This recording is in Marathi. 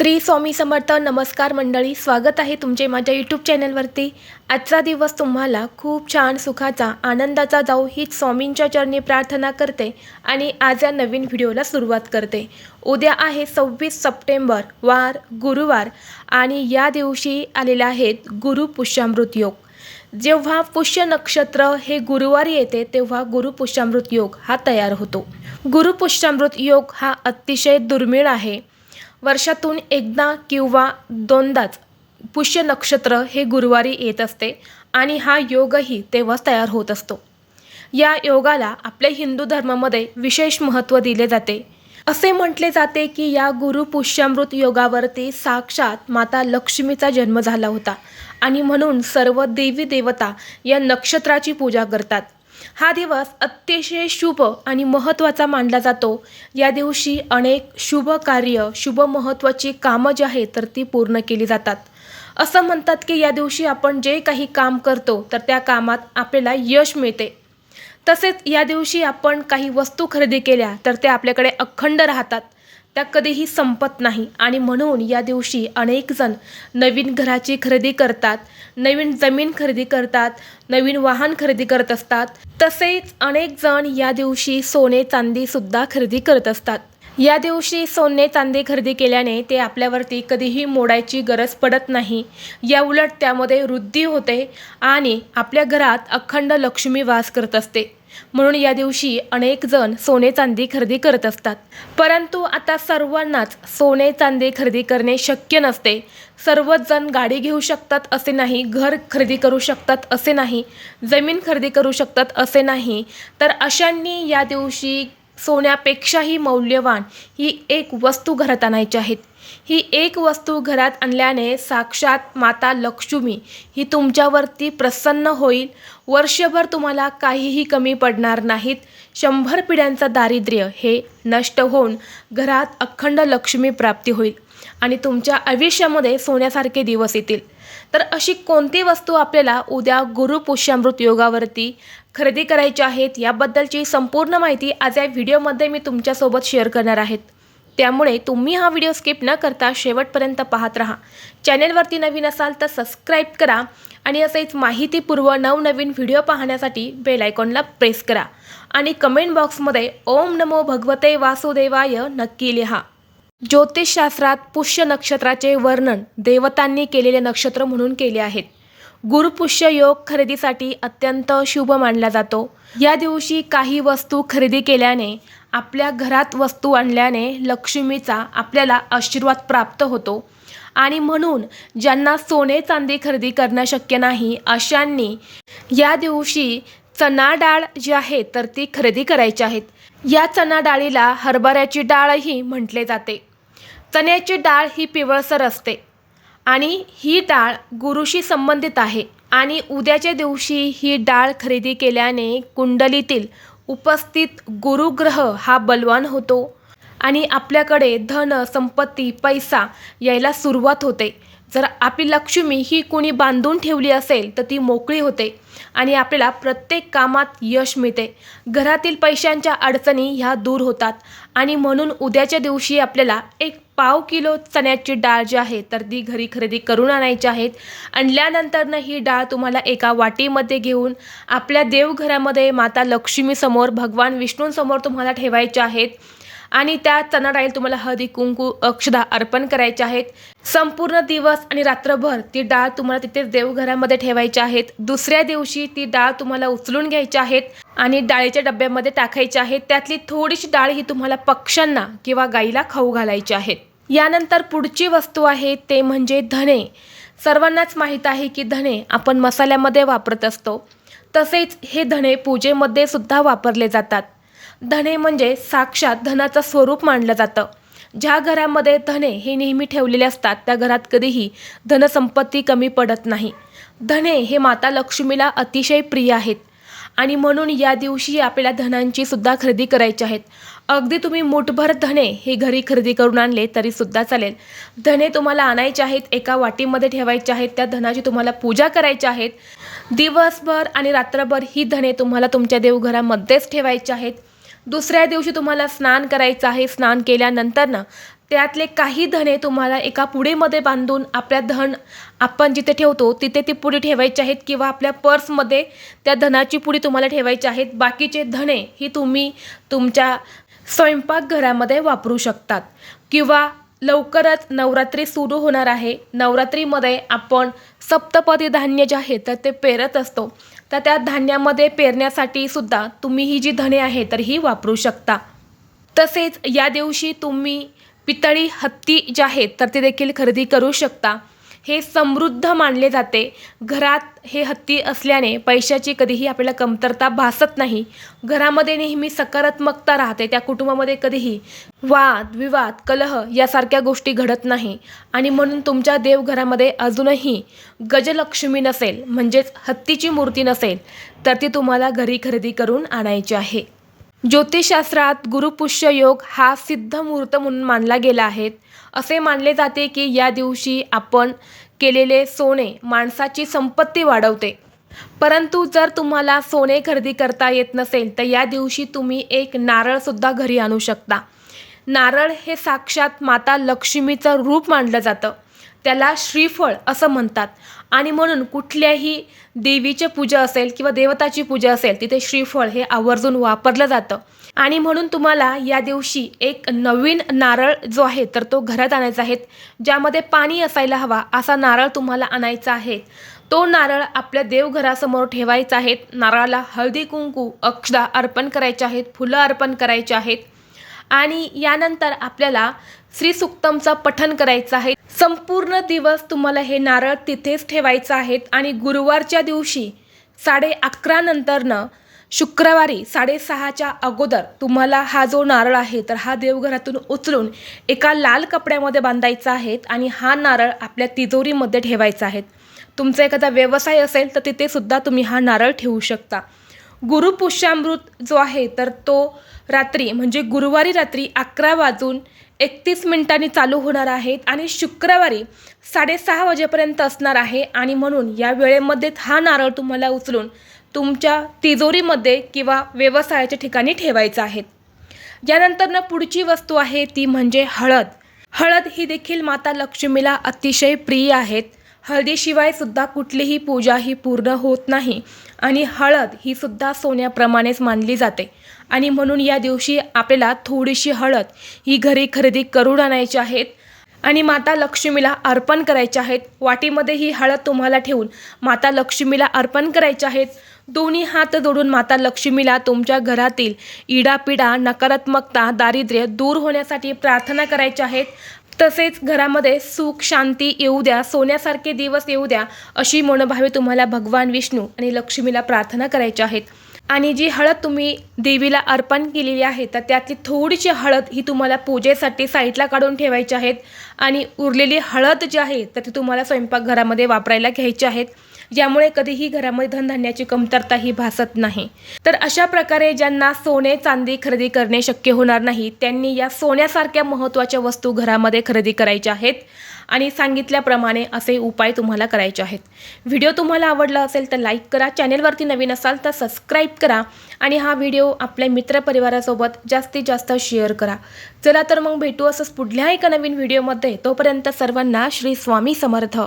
श्री स्वामी समर्थ नमस्कार मंडळी स्वागत आहे तुमचे माझ्या यूट्यूब चॅनलवरती. आजचा दिवस तुम्हाला खूप छान सुखाचा आनंदाचा जाऊ हीच स्वामींच्या चरणी प्रार्थना करते आणि आज या नवीन व्हिडिओला सुरुवात करते. उद्या आहे सव्वीस सप्टेंबर वार गुरुवार आणि या दिवशी आलेले आहेत गुरु पुष्यामृत योग. जेव्हा पुष्य नक्षत्र हे गुरुवारी येते तेव्हा गुरुपुष्यामृत योग हा तयार होतो. गुरुपुष्यामृत योग हा अतिशय दुर्मिळ आहे. वर्षातून एकदा किंवा दोनदाच पुष्य नक्षत्र हे गुरुवारी येत असते आणि हा योगही तेव्हाच तयार होत असतो. या योगाला आपल्या हिंदू धर्मामध्ये विशेष महत्त्व दिले जाते. असे म्हटले जाते की या गुरु पुष्यामृत योगावरती साक्षात माता लक्ष्मीचा जन्म झाला होता आणि म्हणून सर्व देवी देवता या नक्षत्राची पूजा करतात. हा दिवस अतिशय शुभ आणि महत्त्वाचा मानला जातो. या दिवशी अनेक शुभ कार्य शुभ महत्त्वाची कामं जी आहेत तर ती पूर्ण केली जातात. असं म्हणतात की या दिवशी आपण जे काही काम करतो तर त्या कामात आपल्याला यश मिळते. तसेच या दिवशी आपण काही वस्तू खरेदी केल्या तर त्या आपल्याकडे अखंड राहतात. त्या कधीही संपत नाही. आणि म्हणून या दिवशी अनेक जण नवीन घराची खरेदी करतात नवीन जमीन खरेदी करतात नवीन वाहन खरेदी करत असतात. तसेच अनेक जण या दिवशी सोने चांदीसुद्धा खरेदी करत असतात. या दिवशी सोने चांदी खरेदी केल्याने ते आपल्यावरती कधीही मोडायची गरज पडत नाही. या उलट त्यामध्ये वृद्धी होते आणि आपल्या घरात अखंड लक्ष्मी वास करत असते. म्हणून या दिवशी अनेक जण सोने चांदी खरेदी करत असतात. परंतु आता सर्वांनाच सोने चांदी खरेदी करणे शक्य नसते. सर्वच जण गाडी घेऊ शकतात असे नाही घर खरेदी करू शकतात असे नाही जमीन खरेदी करू शकतात असे नाही. तर अशांनी या दिवशी सोन्यापेक्षाही मौल्यवान ही एक वस्तू घरात आणायची आहेत ही एक वस्तू घरात आणल्याने साक्षात माता लक्ष्मी ही तुमच्यावरती प्रसन्न होईल. वर्षभर तुम्हाला काहीही कमी पडणार नाहीत. शंभर पिढ्यांचं दारिद्र्य हे नष्ट होऊन घरात अखंड लक्ष्मी प्राप्ती होईल आणि तुमच्या आयुष्यामध्ये सोन्यासारखे दिवस येतील. तर अशी कोणती वस्तू आपल्याला उद्या गुरुपुष्यामृत योगावरती खरेदी करायची आहेत याबद्दलची संपूर्ण माहिती आज या व्हिडिओमध्ये मी तुमच्यासोबत शेअर करणार आहेत. त्यामुळे तुम्ही हा व्हिडिओ स्किप न करता शेवटपर्यंत पाहत राहा. चॅनेलवरती नवीन असाल तर सबस्क्राईब करा आणि असेच माहितीपूर्व नवनवीन व्हिडिओ पाहण्यासाठी बेल आयकॉनला प्रेस करा. आणि कमेंट बॉक्समध्ये ओम नमो भगवते वासुदेवाय नक्की लिहा. ज्योतिषशास्त्रात पुष्य नक्षत्राचे वर्णन देवतांनी केलेले नक्षत्र म्हणून केले आहेत. गुरुपुष्य योग खरेदीसाठी अत्यंत शुभ मानला जातो. या दिवशी काही वस्तू खरेदी केल्याने आपल्या घरात वस्तू आणल्याने लक्ष्मीचा आपल्याला आशीर्वाद प्राप्त होतो. आणि म्हणून ज्यांना सोने चांदी खरेदी करणं शक्य नाही अशांनी या दिवशी चणा डाळ जी आहे तर ती खरेदी करायची आहेत. या चणा डाळीला हरभऱ्याची डाळही म्हटले जाते. चण्याची डाळ ही पिवळसर असते आणि ही डाळ गुरुशी संबंधित आहे आणि उद्याच्या दिवशी ही डाळ खरेदी केल्याने कुंडलीतील उपस्थित गुरुग्रह हा बलवान होतो आणि आपल्याकडे धन संपत्ती पैसा यायला सुरुवात होते. जर आपली लक्ष्मी ही कोणी बांधून ठेवली असेल तर ती मोकळी होते आणि आपल्याला प्रत्येक कामात यश मिळते. घरातील पैशांच्या अडचणी ह्या दूर होतात आणि म्हणून उद्याच्या दिवशी आपल्याला एक पाव किलो चण्याची डाळ जी आहे तर ती घरी खरेदी करून आणायची आहेत. आणल्यानंतरनं ही डाळ तुम्हाला एका वाटीमध्ये घेऊन आपल्या देवघरामध्ये माता लक्ष्मीसमोर भगवान विष्णूंसमोर तुम्हाला ठेवायच्या आहेत. आणि त्या चणा डाळीला तुम्हाला हळदी कुंकू अक्षदा अर्पण करायचे आहेत. संपूर्ण दिवस आणि रात्रभर ती डाळ तुम्हाला तिथेच देवघरामध्ये ठेवायची आहेत. दुसऱ्या दिवशी ती डाळ तुम्हाला उचलून घ्यायची आहेत आणि डाळीच्या डब्यामध्ये टाकायची आहेत. त्यातली थोडीशी डाळ ही तुम्हाला पक्ष्यांना किंवा गाईला खाऊ घालायची आहेत यानंतर पुढची वस्तू आहे ते म्हणजे धने. सर्वांनाच माहीत आहे की धने आपण मसाल्यामध्ये वापरत असतो. तसेच हे धणे पूजेमध्ये सुद्धा वापरले जातात. धने म्हणजे साक्षात धनाचं स्वरूप मानलं जातं. ज्या घरामध्ये धने हे नेहमी ठेवलेले असतात त्या घरात कधीही धनसंपत्ती कमी पडत नाही. धने हे माता लक्ष्मीला अतिशय प्रिय आहेत. आणि म्हणून या दिवशी आपल्याला धनांची सुद्धा खरेदी करायची आहेत. अगदी तुम्ही मुठभर धने हे घरी खरेदी करून आणले तरी सुद्धा चालेल. धने तुम्हाला आणायचे आहेत एका वाटीमध्ये ठेवायचे आहेत त्या धनाची तुम्हाला पूजा करायची आहेत. दिवसभर आणि रात्रभर ही धने तुम्हाला तुमच्या देवघरामध्येच ठेवायचे आहेत. दुसऱ्या दिवशी तुम्हाला स्नान करायचं आहे स्नान केल्यानंतरनं त्यातले काही धने तुम्हाला एका पुडीमध्ये बांधून आपल्या धन आपण जिथे ठेवतो तिथे ती पुडी ठेवायची आहेत किंवा आपल्या पर्समध्ये त्या धनाची पुडी तुम्हाला ठेवायची आहेत. बाकीचे धने ही तुम्ही तुमच्या स्वयंपाकघरामध्ये वापरू शकतात. किंवा लवकरच नवरात्री सुरू होणार आहे. नवरात्रीमध्ये आपण सप्तपदी धान्य जे आहे तर ते पेरत असतो. तर त्या धान्यामध्ये पेरण्यासाठी सुद्धा तुम्ही ही जी धने आहे तर ही वापरू शकता. तसेच या दिवशी तुम्ही पितळी हत्ती जे आहेत तर ते देखील खरेदी करू शकता. हे समृद्ध मानले जाते. घरात हे हत्ती असल्याने पैशाची कधीही आपल्याला कमतरता भासत नाही. घरामध्ये नेहमी सकारात्मकता राहते. त्या कुटुंबामध्ये कधीही वाद विवाद कलह यासारख्या गोष्टी घडत नाही. आणि म्हणून तुमच्या देवघरामध्ये अजूनही गजलक्ष्मी नसेल म्हणजेच हत्तीची मूर्ती नसेल तर ती तुम्हाला घरी खरेदी करून आणायची आहे. ज्योतिषशास्त्रात गुरुपुष्य योग हा सिद्ध मुहूर्त म्हणून मानला गेला आहे. असे मानले जाते की या दिवशी आपण केलेले सोने माणसाची संपत्ती वाढवते. परंतु जर तुम्हाला सोने खरेदी करता येत नसेल तर या दिवशी तुम्ही एक नारळसुद्धा घरी आणू शकता. नारळ हे साक्षात माता लक्ष्मीचं रूप मानलं जातं. त्याला श्रीफळ असं म्हणतात. आणि म्हणून कुठल्याही देवीची पूजा असेल किंवा देवताची पूजा असेल तिथे श्रीफळ हे आवर्जून वापरलं जातं. आणि म्हणून तुम्हाला या दिवशी एक नवीन नारळ जो आहे तर तो घरात आणायचा आहे. ज्यामध्ये पाणी असायला हवा असा नारळ तुम्हाला आणायचा आहे. तो नारळ आपल्या देवघरासमोर ठेवायचा आहे. नारळाला हळदी कुंकू अक्षदा अर्पण करायचे आहेत फुलं अर्पण करायचे आहेत. आणि यानंतर आपल्याला श्रीसुक्तमचं पठण करायचं आहे. संपूर्ण दिवस तुम्हाला हे नारळ तिथेच ठेवायचं आहेत आणि गुरुवारच्या दिवशी साडे अकरा नंतरनं शुक्रवारी साडेसहाच्या अगोदर तुम्हाला हा जो नारळ आहे तर हा देवघरातून उचलून एका लाल कपड्यामध्ये बांधायचा आहे आणि हा नारळ आपल्या तिजोरीमध्ये ठेवायचा आहे. तुमचा एखादा व्यवसाय असेल तर तिथेसुद्धा तुम्ही हा नारळ ठेवू शकता. गुरुपुष्यामृत जो आहे तर तो रात्री म्हणजे गुरुवारी रात्री अकरा वाजून एकतीस मिनिटांनी चालू होणार आहेत आणि शुक्रवारी साडेसहा वाजेपर्यंत असणार आहे. आणि म्हणून या वेळेमध्येच हा नारळ तुम्हाला उचलून तुमच्या तिजोरीमध्ये किंवा व्यवसायाच्या ठिकाणी ठेवायचा आहे. यानंतरनं पुढची वस्तू आहे ती म्हणजे हळद. हळद ही देखील माता लक्ष्मीला अतिशय प्रिय आहेत. हळदीशिवाय सुद्धा कुठलीही पूजा ही पूर्ण होत नाही आणि हळद ही सुद्धा सोन्याप्रमाणेच मानली जाते. आणि म्हणून या दिवशी आपल्याला थोडीशी हळद ही घरी खरेदी करून आणायची आहेत आणि माता लक्ष्मीला अर्पण करायचे आहेत. वाटीमध्ये ही हळद तुम्हाला ठेवून माता लक्ष्मीला अर्पण करायचे आहेत. दोन्ही हात जोडून माता लक्ष्मीला तुमच्या घरातील इडापिडा नकारात्मकता दारिद्र्य दूर होण्यासाठी प्रार्थना करायच्या आहेत. तसेच घरामध्ये सुख शांती येऊ द्या सोन्यासारखे दिवस येऊ द्या अशी मनोभावे तुम्हाला भगवान विष्णू आणि लक्ष्मीला प्रार्थना करायच्या आहेत. आणि जी हळद तुम्ही देवीला अर्पण केलेली आहे तर त्यातली थोडीशी हळद ही तुम्हाला पूजेसाठी साईडला काढून ठेवायची आहेत. आणि उरलेली हळद जी आहे तर ती तुम्हाला स्वयंपाकघरामध्ये वापरायला घ्यायची आहेत. ज्यामुळे कधीही घरामध्ये धनधान्याची कमतरता ही भासत नाही. तर अशा प्रकारे ज्यांना सोने चांदी खरेदी करणे शक्य होणार नाही त्यांनी या सोन्यासारख्या महत्त्वाच्या वस्तू घरामध्ये खरेदी करायच्या आहेत आणि सांगितल्याप्रमाणे असे उपाय तुम्हाला करायचे आहेत. व्हिडिओ तुम्हाला आवडला असेल तर लाईक करा चॅनेलवरती नवीन असाल तर सबस्क्राईब करा आणि हा व्हिडिओ आपल्या मित्रपरिवारासोबत जास्तीत जास्त शेअर करा. चला तर मग भेटू असंच पुढल्या एका नवीन व्हिडिओमध्ये. तोपर्यंत सर्वांना श्री स्वामी समर्थ.